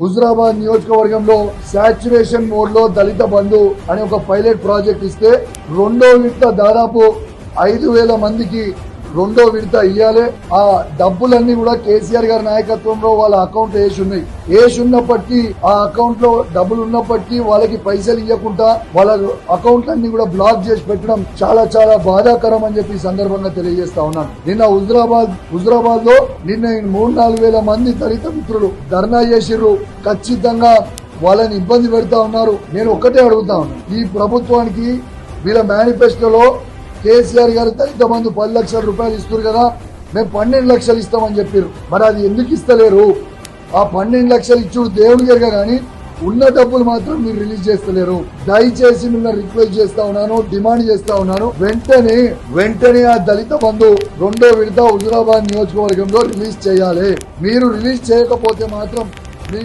హుజరాబాద్ నియోజకవర్గంలో సాచురేషన్ మోడ్లో దళిత బంధు అనే ఒక పైలట్ ప్రాజెక్ట్ ఇస్తే రెండో విడత దాదాపు ఐదు వేల మందికి రెండో విడత ఇయ్యాలి. ఆ డబ్బులన్నీ కూడా కేసీఆర్ గారి నాయకత్వంలో వాళ్ళ అకౌంట్ వేసి ఉన్నాయి వేసి ఉన్నప్పటికీ ఆ అకౌంట్లో డబ్బులు ఉన్నప్పటికీ వాళ్ళకి పైసలు ఇవ్వకుండా వాళ్ళ అకౌంట్ అన్ని కూడా బ్లాక్ చేసి పెట్టడం చాలా చాలా బాధాకరం అని చెప్పి ఈ సందర్భంగా తెలియజేస్తా ఉన్నాను. నిన్న హుజరాబాద్ హుజరాబాద్లో నిన్న ఈ మూడు నాలుగు వేల మంది దళిత మిత్రులు ధర్నా చేసిర్రు. ఖచ్చితంగా వాళ్ళని ఇబ్బంది పెడతా ఉన్నారు. నేను ఒక్కటే అడుగుతా ఉన్నాను ఈ ప్రభుత్వానికి వీళ్ళ మేనిఫెస్టోలో కేసీఆర్ గారు దళిత బంధు పది లక్షల రూపాయలు ఇస్తారు కదా మేము పన్నెండు లక్షలు ఇస్తామని చెప్పారు. మరి అది ఎందుకు ఇస్తలేరు? ఆ పన్నెండు లక్షలు ఇచ్చుడు దేవుడి గారు కానీ ఉన్న డబ్బులు మాత్రం మీరు రిలీజ్ చేస్తలేరు. దయచేసి మిమ్మల్ని రిక్వెస్ట్ చేస్తా ఉన్నాను డిమాండ్ చేస్తా ఉన్నాను. వెంటనే వెంటనే ఆ దళిత బంధు రెండో విడత హుజురాబాద్ నియోజకవర్గంలో రిలీజ్ చేయాలి. మీరు రిలీజ్ చేయకపోతే మాత్రం మీరు